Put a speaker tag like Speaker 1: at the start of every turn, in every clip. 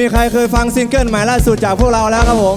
Speaker 1: มีใครเคยฟังซิงเกิลใหม่ล่าสุดจากพวกเราแล้วครับผม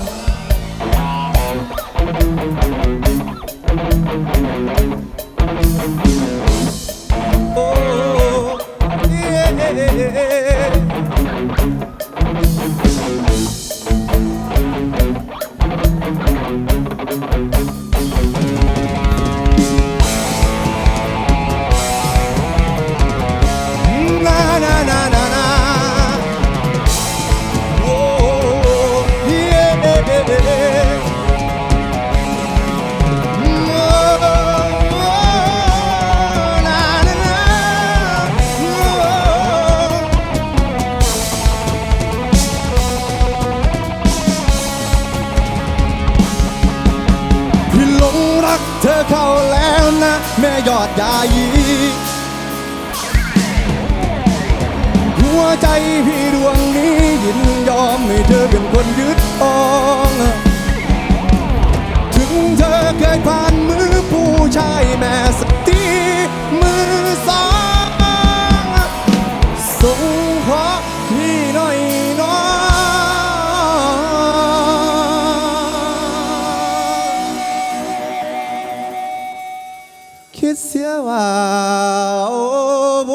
Speaker 1: รักเธอเข้าแล้วนะ แม่ยอดยายีหัวใจพี่ดวงนี้ยินยอมให้เธอเป็นคนยึดอองถึงเธอเคยผ่านมือผู้ชายแม่สตีมือสอง ว่าโบ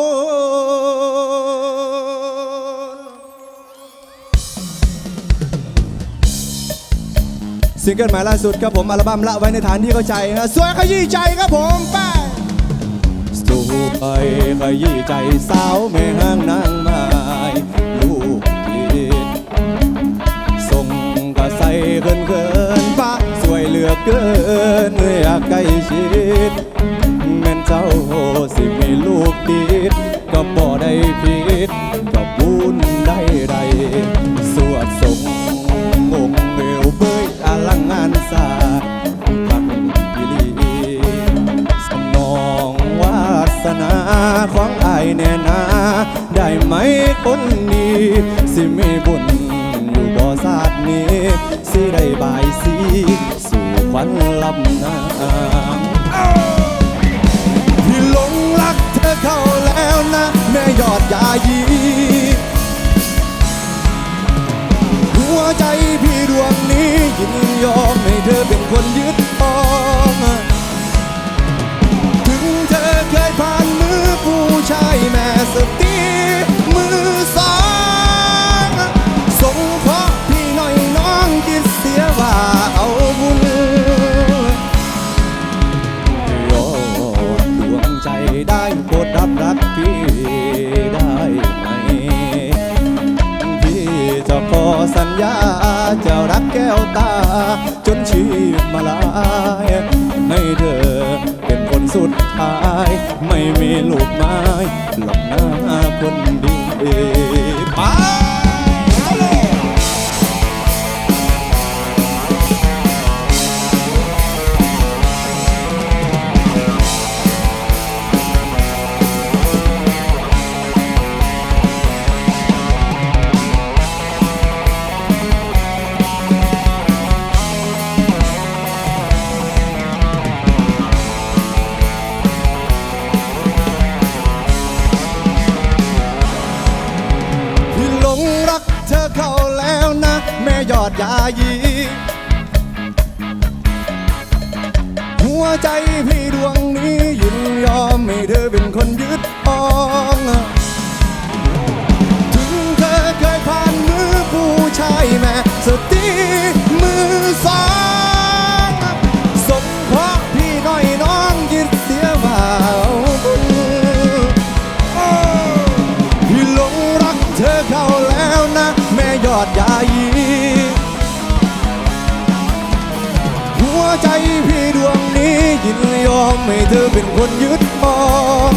Speaker 1: ซิงเกิลใหม่ล่าสุดครับผมอัลบั้มละไว้ในฐานที่เข้าใจนะสวยขยี้ใจครับผมไปสู้ไปขยี้ใจสาวแม่ห้างนางไม้ลูกผิดส่งกระใสเกินเกินฟ้าสวยเหลือเกินอยากใกล้ชิด เจ้าสิมีลูกติดก็บ่ได้ผิดก็บุญได้ใดสวดส่งงเอวเบยอลังงานสาดพักพิลีสนองวาสนาของอายแน่นาได้ไหมคนนี้สิมีบุญอยู่บ่ศาสนี้สิได้บายสีสู่ควันลำนา ยอดยายีหัวใจพี่ดวงนี้ยินยอมให้เธอเป็นคนยืน มาลายให้เธอเป็นคนสุดท้าย ไม่มีลูกไม้หลอก อดยายีหัวใจพี่ดวงนี้ยินยอมให้เธอเป็นคนยึดมอง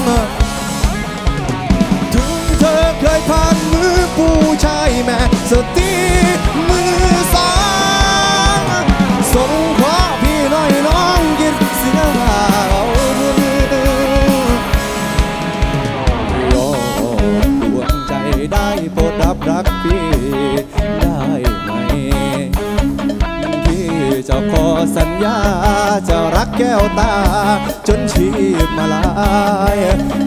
Speaker 1: ถึงเธอเคยผ่านมือผู้ชายแม่สตีมือสองสงเคราพี่น้อยน้องยินเสียว่าเอาบุญยอดดวงใจได้โปรดรับรักพี่ ขอสัญญาจะรักแก้วตา จนชีพมาลาย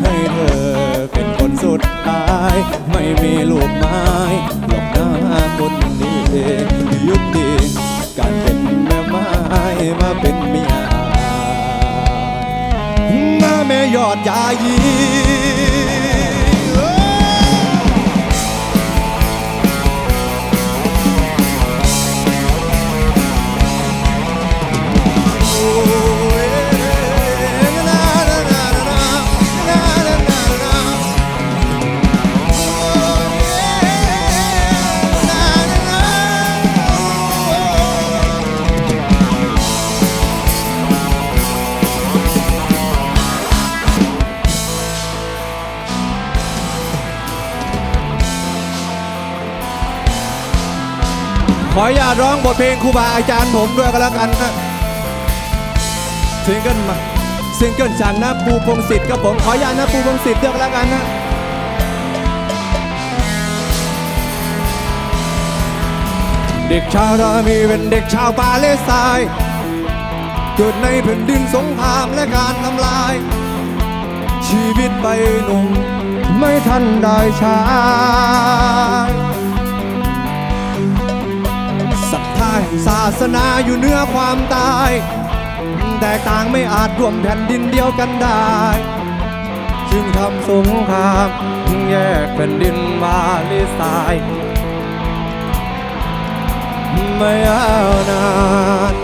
Speaker 1: ให้เธอเป็นคนสุดท้าย ไม่มีลูกไม้หลอกหน้าคนนี้ยุติการเป็นแม่ไม้มาเป็นเมียมาแม่ยอดยายี ขออนุญาร้องบทเพลงครูบาอาจารย์ผมด้วยก็แล้วกันนะซิงเกิลมาซิงเกิลจากน้าปูพงศิษฐ์ครับผมขออนุญาน้าปูพงศิษฐ์ด้วยก็แล้วกันนะเด็กชาวรามีเป็นเด็กชาวปาเลสไตน์เกิดในแผ่นดินสงครามและการทำลาย ชีวิตไปหนุ่มไม่ทันได้ใช้ ศาแห่งศาสนาอยู่เหนือความตาย แต่ต่างไม่อาจรวมแผ่นดินเดียวกันได้ จึงทำสงครามแยกแผ่นดินมาเลสายไม่ยาวนาน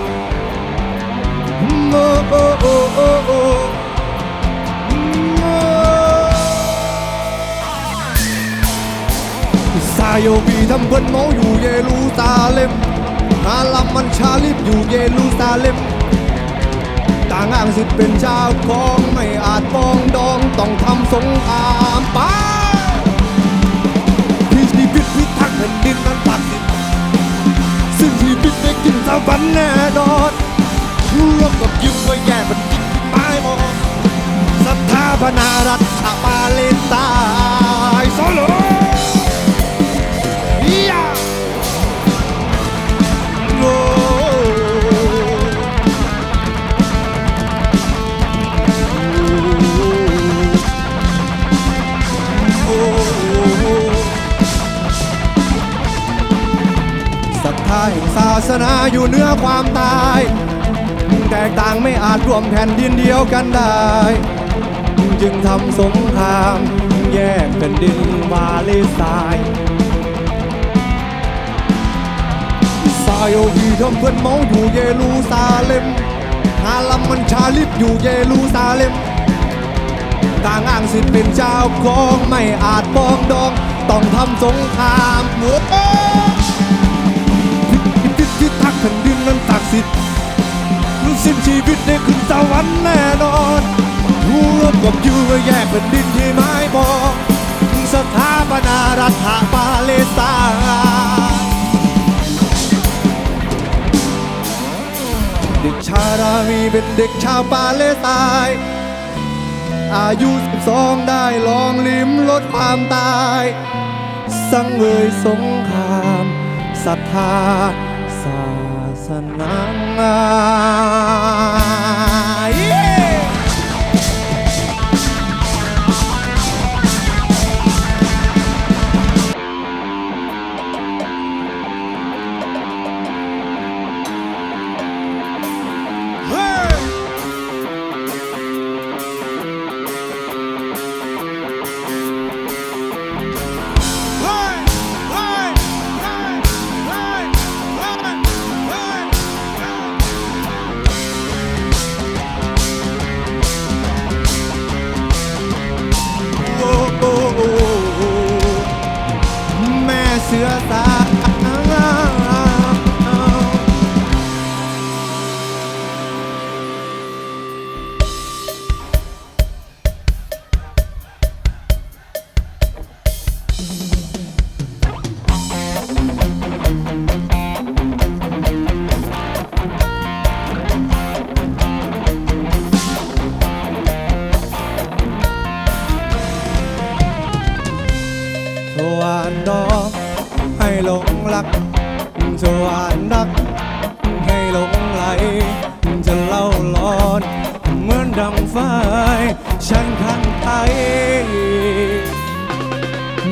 Speaker 1: โอ้โอ้โอ้โอ้โอ้ซาโยบีทำเพิ่นเมาอยู่เยรูซาเล็ม ฮาลัมมันชาลิบอยู่เยรูซาเล็มต่างอ้างสิทธิ์เป็นเจ้าของไม่อาจปองดองต้องทำสงครามไปที่ชีวิตพิทักษ์แผ่นดินนั้นตัดสินซึ่งชีวิตได้กินสวรรค์แน่นอนร่วมกับยึดไว้แย่แผ่นดินไม้หมดสถาปนารัฐปาเลสไตน์โซโลาแห่งศาสนาอยู่เหนือความตาย แตกต่างไม่อาจรวมแผ่นดินเดียวกันได้ จึงทำสงคราม แยกแผ่นดินวาเลสไตซาโยวีทำเพื่อนเมาอยู่เยรูซาเล็มฮาลัมมันชาลิบอยู่เยรูซาเล็มต่างอ้างสิทธิ์เป็นเจ้าของไม่อาจปองดอง ต้องทำสงครามหพิพิทักษ์แผ่นดินนั้นศักดิ์สิทธิ์สิ้นชีวิตได้ขึ้นสวรรค์แน่นอนร่วมกับยูแยกแผ่นดินที่ไม้บอกสถาปนารัฐปาเลสไตน์เด็กชารามีเป็นเด็กชาวปาเลสไตน์อายุสิบสองได้ลองลิ้มลดความตาย สังเวยสงครามศรัทธาสา เ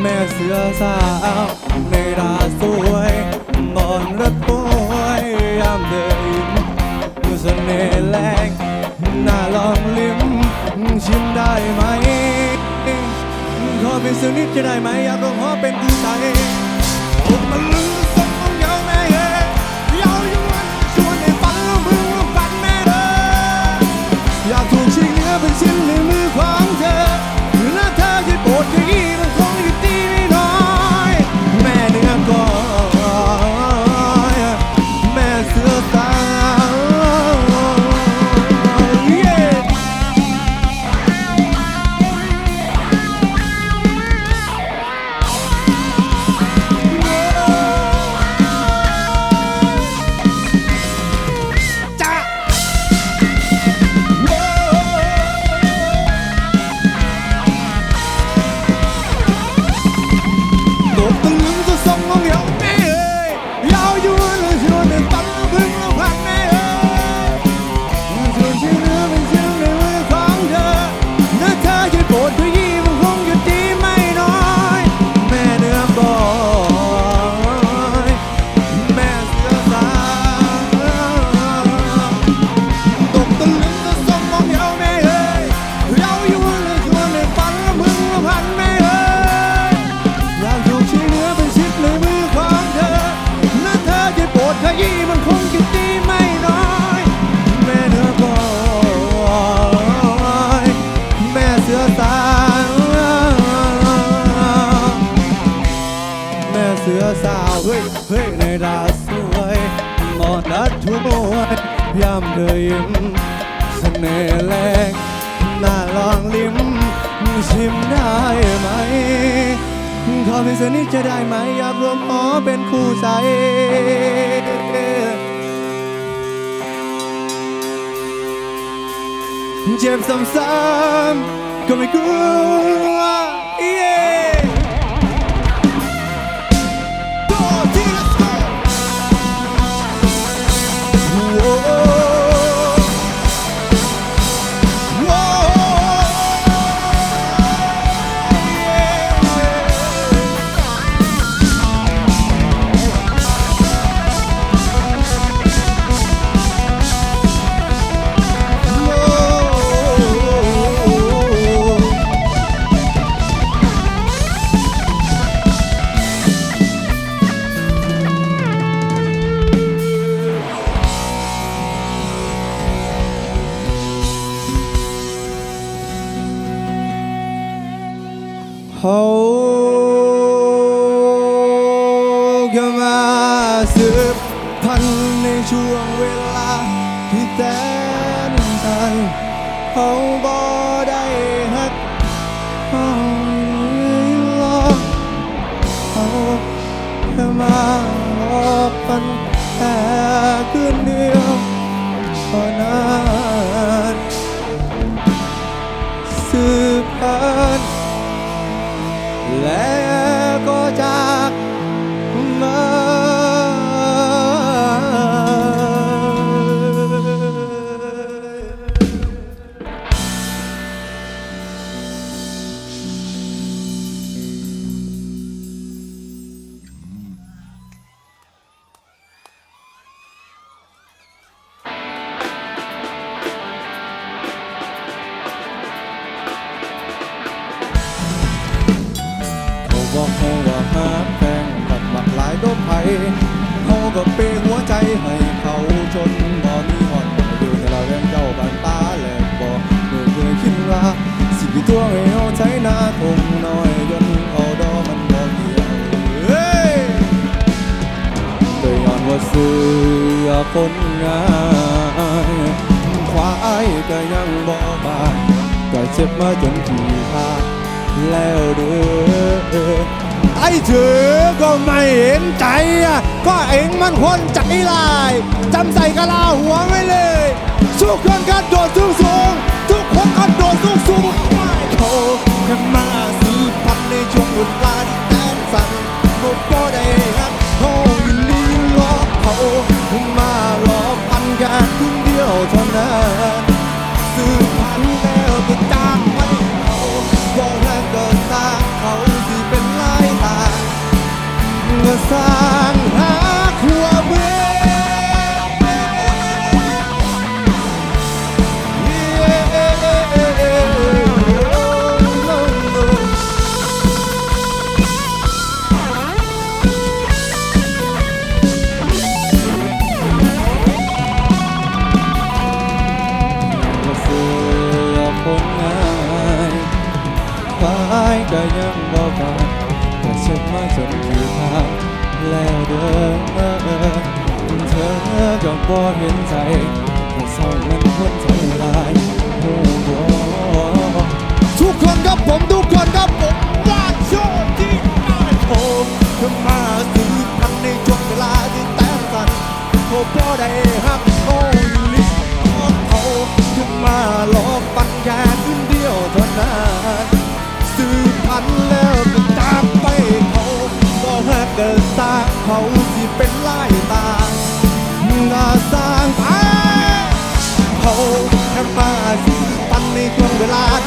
Speaker 1: แม่เสือสาวในราสวยนอนระทวยยามเดินเสน่ห์แรงหน่าลองลิ้มชิมได้ไหม ขอเป็นสิ่งนี้จะได้ไหม อยากร้องขอเป็นผู้ใจผมมันลืมส่งของเยาแม่เอ๋เยาอยู่วันชวนให้ฝันแล้วมือว่าฝันแม่เด้ออยากถูกชิงเนื้อเป็นชิ้นในมือขอ เฮ้ยเฮ้ยในดาสวยหมอนัดทุ่มวยยามเธอยิ้มเสน่ห์แรงน่าลองลิ้มชิมได้ไหมขอเป็นสนิทจะได้ไหมอยากรวมหอเป็นคู่ใจเจ็บซ้ำๆก็ไม่กลัว คนงายควายก็ยังบ่บานก็เจ็บมาจนที่ขาดแล้วเด้อไอ้เธอก็ไม่เห็นใจอะก็เองมันคนใจลายจำใส่กะลาหัวไว้เลยทุกคนกระโดดสูงสูงทุกคนกระโดดสูงสูงเขาแค่มาซื้อพันในช่วงเวลาที่แสนสั่นก็ได้ฮักเขายินดีรอเขา 마음 안가 꿈겨져 난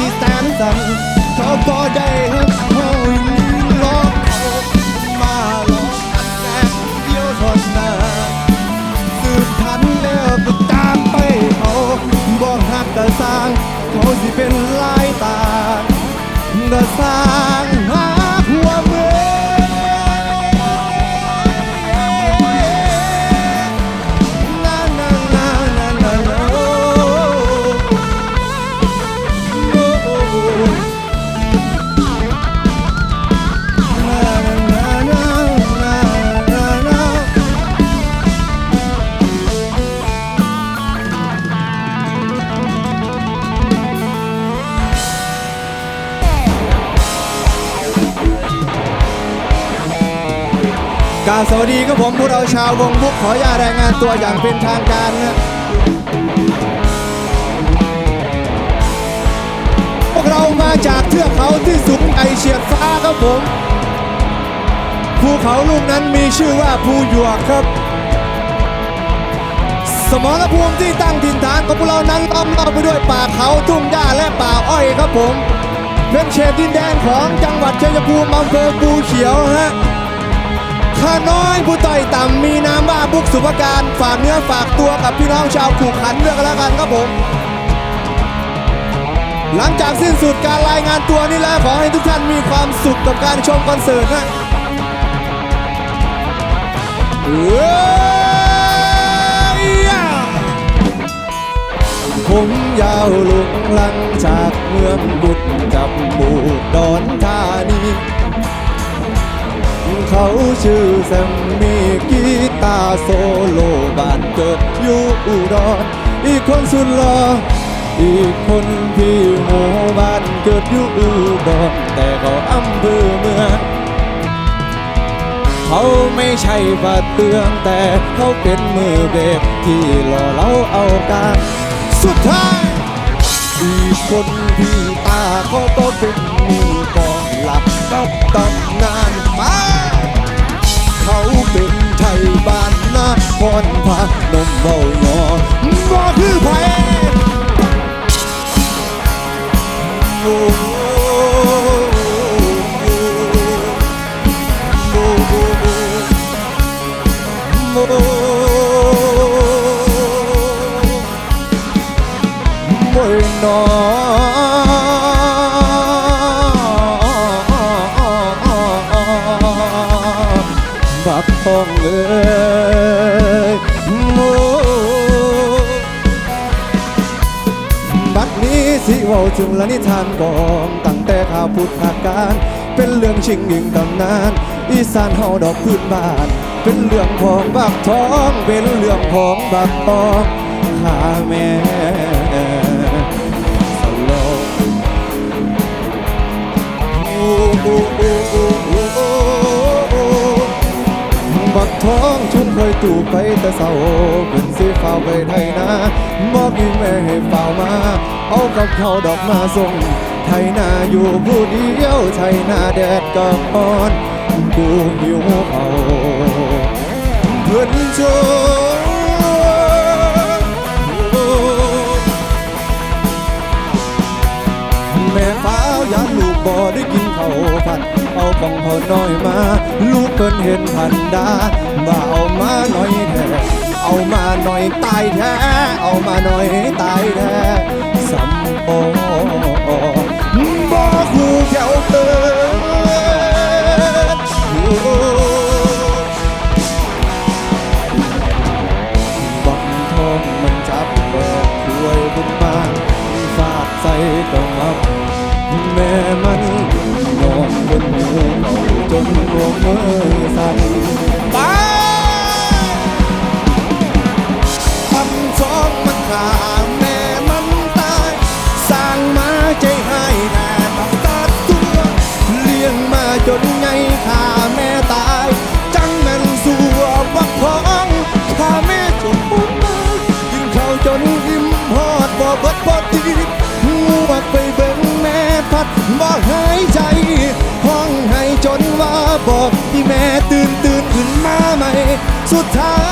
Speaker 1: ที่แสนสั่งเขาก็ได้ฮักเขาหลอกเขามาหลอกกันแค่เดียวทนนั้นสืบทันแล้วก็ตามไปเขาบอกหักก็สร้าง เขาสิเป็นลายตาก็สร้าง สวัสดีครับผมพวกเราชาววงบุกขออนุญาตรายงานตัวอย่างเป็นทางการนะพวกเรามาจากเทือกเขาที่สูงไอเฉียดฟ้าครับผม ภูเขาลูกนั้นมีชื่อว่าภูหยวกครับ สมรภูมิที่ตั้งถิ่นฐานของพวกเรานั้นล้อมรอบไปด้วยป่าเขาทุ่งหญ้าและป่าอ้อยครับผมเป็นเขตดินแดนของจังหวัดชัยภูมิอำเภอภูเขียวฮะ ข้าน้อยผู้ต่อยต่ำมีนามว่าบุกสุภการฝากเนื้อฝากตัวกับพี่น้องชาวขู่ขันเรื่องกันแล้วกันครับผม หลังจากสิ้นสุดการรายงานตัวนี้แล้วขอให้ทุกท่านมีความสุขกับการชมคอนเสิร์ตนะผมยาวลุงลังจากเมืองบุตรกับบูดดอนธานี เขาชื่อแซมมี่กีตาโซโลบ้านเกิดอยู่อุดรอีกคนสุดหล่ออีกคนที่หมู่บ้านเกิดอยู่อุดรแต่เขาอำเภอเมืองเขาไม่ใช่บาดเตืองแต่เขาเป็นมือเบสที่หล่อเราเอาการสุดท้ายอีกคนที่ตาเขาก็เป็นมือกองหลับกับตำน เขาเป็นไทยบ้านนาคอนพานมเบาหนอบ่คือไผโอ้โหโอ้โว้าถึงละนิทานกองตั้งแต่ข่าวพุทธการ เป็นเรื่องชิงยิงตำนาน อีสานเฮาดอกพื้นบ้าน เป็นเรื่องของบักทอง เป็นเรื่องของบักตองข้าแม่สโล บักท้องชุนเคยตู่ไปแต่เศร้าเป็นสีฟ้าไปไทยนาบอกอีแม่ให้ฝ้ามา เอากับเขาดอกมาส่ง ไทยนาอยู่ผู้เดียวไทยนาแดดก็อ่อนกูหิวเขาเพื่อนโจแม่ฟ้าอยากลูกบ่ได้กินข้าวผัด เอาของเขาน้อยมา ลูกเพิ่นเห็นพันดาบ่าเอามาหน่อยแท้เอามาหน่อยตายแท้ เอามาหน่อยตายแท้สำโอบ่คู่แถวเกิดโอ้บังทองมันจับแบบถวยบุญมาฝากใส่กระมับแม่มัน จนหัวมือสั่น ไป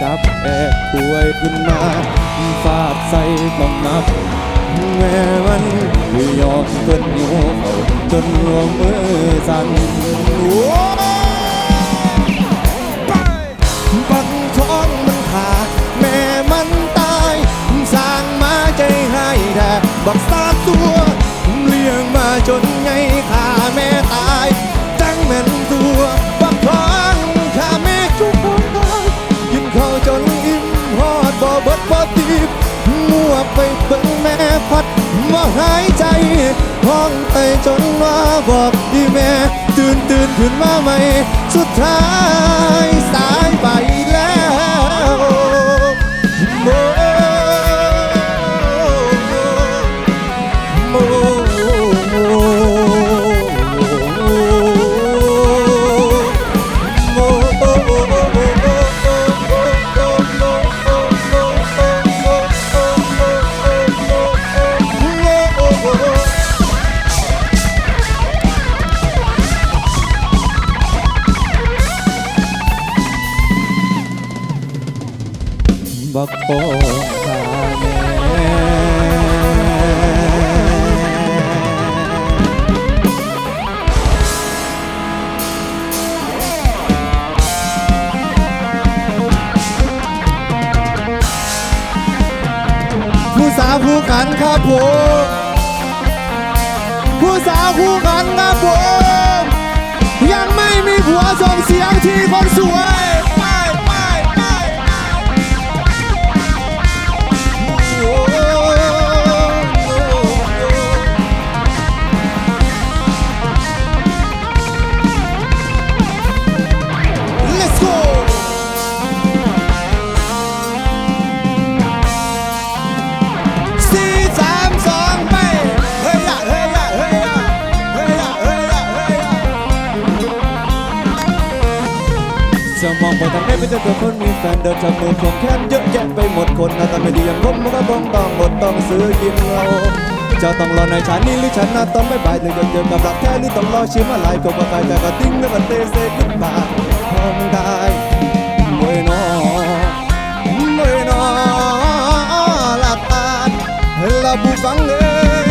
Speaker 1: จับแอกควยขึ้นมาฟาดใส่กล่องนับ แม่มันยอมเกินหัวเขาจนหัวมือสั่นโอ้ไปบักทองมันขาแม่มันตายสร้างมาใจให้แท้บักสาตัวเลี้ยงมาจนไงขาแม่ตาย จังแม่นตัว ไปเบิ่งแม่พัดมาหายใจห้องไปจนว่าบอกอีแม่ ตื่นตื่นขึ้นมาใหม่ สุดท้ายสายไป คู่ขันครับผมยังไม่มีผัวส่งเสียงที่คนสวย จะมองไปทางไหนเป็นแต่ตัวคนมีแฟนเดินจับมือควงแขนเยอะแยะไปหมดคนหน้าตาไม่ดีอย่างผมมันก็ต้องต้องอดต้องซื้อกินเราจะต้องรอในชาตินี้หรือฉันน่ะต้องไม่บายถึงจะเจอกับรักแท้หรือต้องรอชิมอะไรก็ว่าไปแต่ก็ติ้งแล้วก็เตะเซขึ้นมาพอมได้มวยน้อ mới nó là tan là bu vắng ơi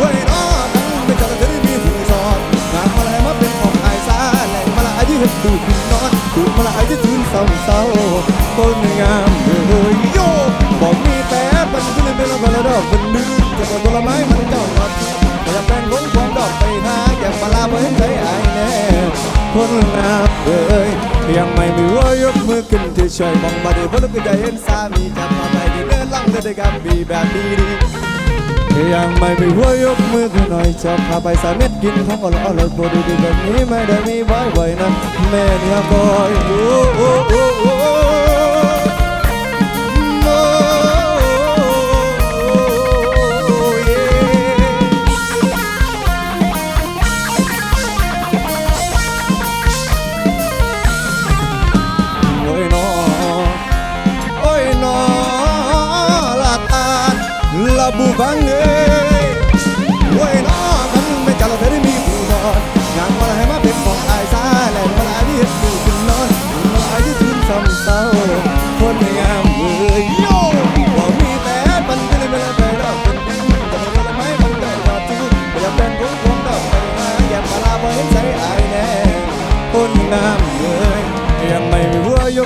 Speaker 1: quay nó thắng bên trong thế đi hù giòn ngàn mà lại mất bên phòng ai xa lại mà lại đi hết tụ non tụ mà lại đi thương sòng sau con ngam người yo bỏ mi té bên cái bên bên bên đó bên nữ จะอกตัวละไม้มัน ปลายที่ถึงเศร้าเศร้าคนงามเลยโยบอกมีแผลปันทุนเป็นละคนละดอกเป็นนึงจะเป็อกผลไม้มันเจ้าหลับแต่แปลงผลความดอกไปทางแก่ปลาเพื่อนใจไอ้แน่คนงามเลยยังไม่มีว่ายกมือขึ้ช่วยมองมาดูเพราะลูกใจเห็นสามีจัมาไปดีเดินล่องเดินกับบีแบบดีดี ยังไม่ไปหัวยกมือขึ้นหน่อยจะพาไปสาเม็ดกินของอร่อยอร่อยโปรดีดีแบบนี้ไม่ได้มีไว้ไว้นะแม่เนี่ยบอย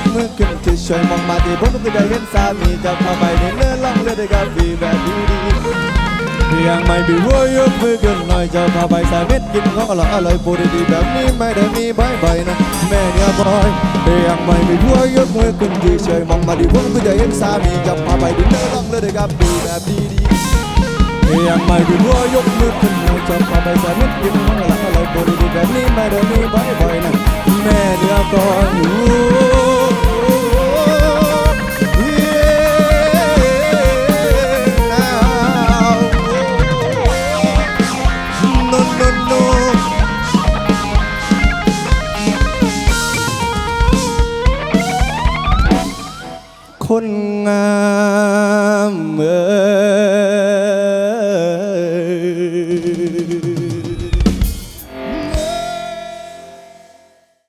Speaker 1: กมือขึ้นที่ช่วยมองมาที่ผมก็ได้เห็นสามีจะพาไปในเนื้อล่องเลยได้กับฟีแบบดีดียังไม่มีหัวยกมือขึ้นหน่อยจะพาไปสายเม็ดกินของอร่อยอร่อยปูดีแบบนี้ไม่ได้มีใบ่อยๆนะแม่เนี่ยบอยยังไม่มีหัวยกมือขึ้นที่ช่วยมองมาที่ผมก็ได้เห็นสามีจะพาไปในเนื้อล่องเลยได้กับฟีแบบดีดียังไม่มีหัวยกมือขึ้นหน่อยจะพาไปสายเม็ดกินของอร่อยอร่อยปูดีแบบนี้ไม่ได้มีใบ่อยๆนะก่อนเ mga